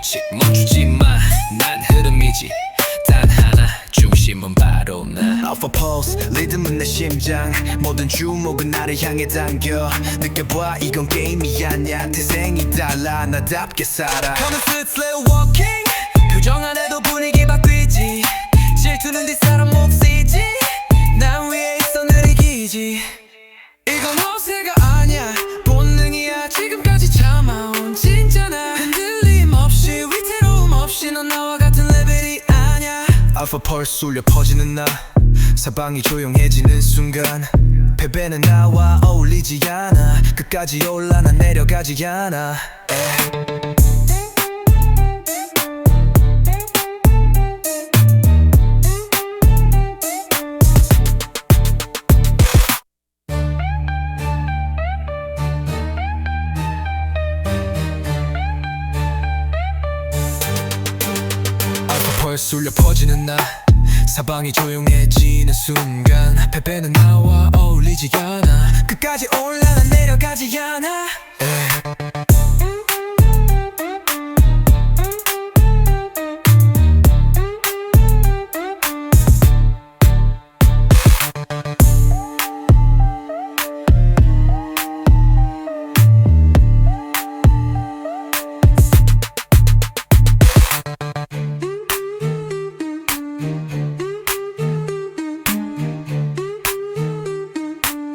규칙 멈추지 마. 난 흐름이지. 단 하나 중심은 바로 나. Alpha pulse 리듬은 내 심장. 모든 주목은 나를 향해 당겨. 느껴봐 이건 게임이 아니야. 태생이 달라. 나답게 살아. Come and sit slow walking 표 Alpha pulse 울려 퍼지는 나. 사방이 조용해지는 순간 패배는 나와 어울리지 않아. 끝까지 올라 난 내려가지 않아. 에. 펄스 울려 퍼지는 나 사방이 조용해지는 순간 패배는 나와 어울리지 않아. 끝까지 올라 난 내려가지 않아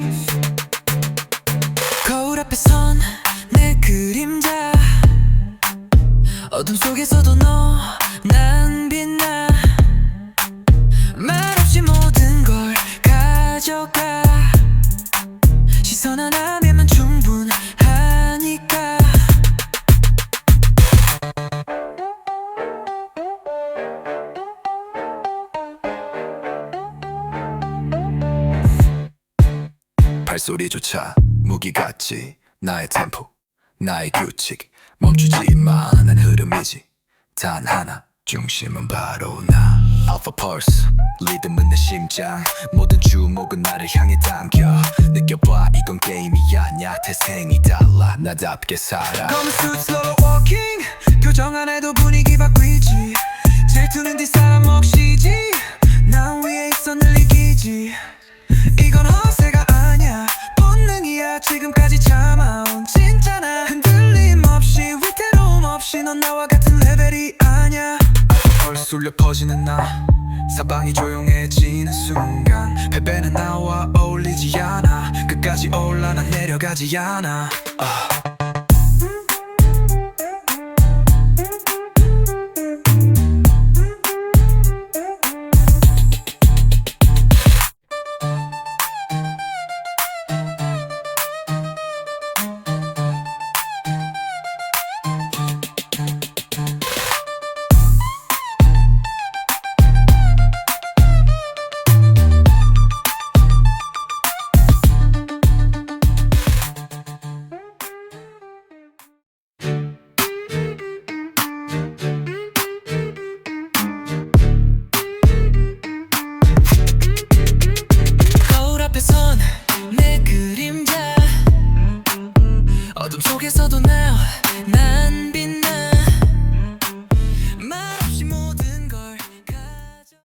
Yes. 발소리조차 무기같지 나의 템포 나의 규칙 멈추지마 난 흐름이지. 단 하나 중심은 바로 나. Alpha Pulse 리듬은 내 심장. 모든 주목은 나를 향해 당겨. 느껴봐 이건 게임이 아니야. 태생이 달라 나답게 살아. Come through slow walking 표정 안에도 분위기 바뀌지. 질투는 뒷사람 몫이지. 난 위에 울려 퍼지는 나. 사방이 조용해지는 순간 패배는 나와 어울리지 않아. 끝까지 올라 난 내려가지 않아. 아. 어둠 속에서도 날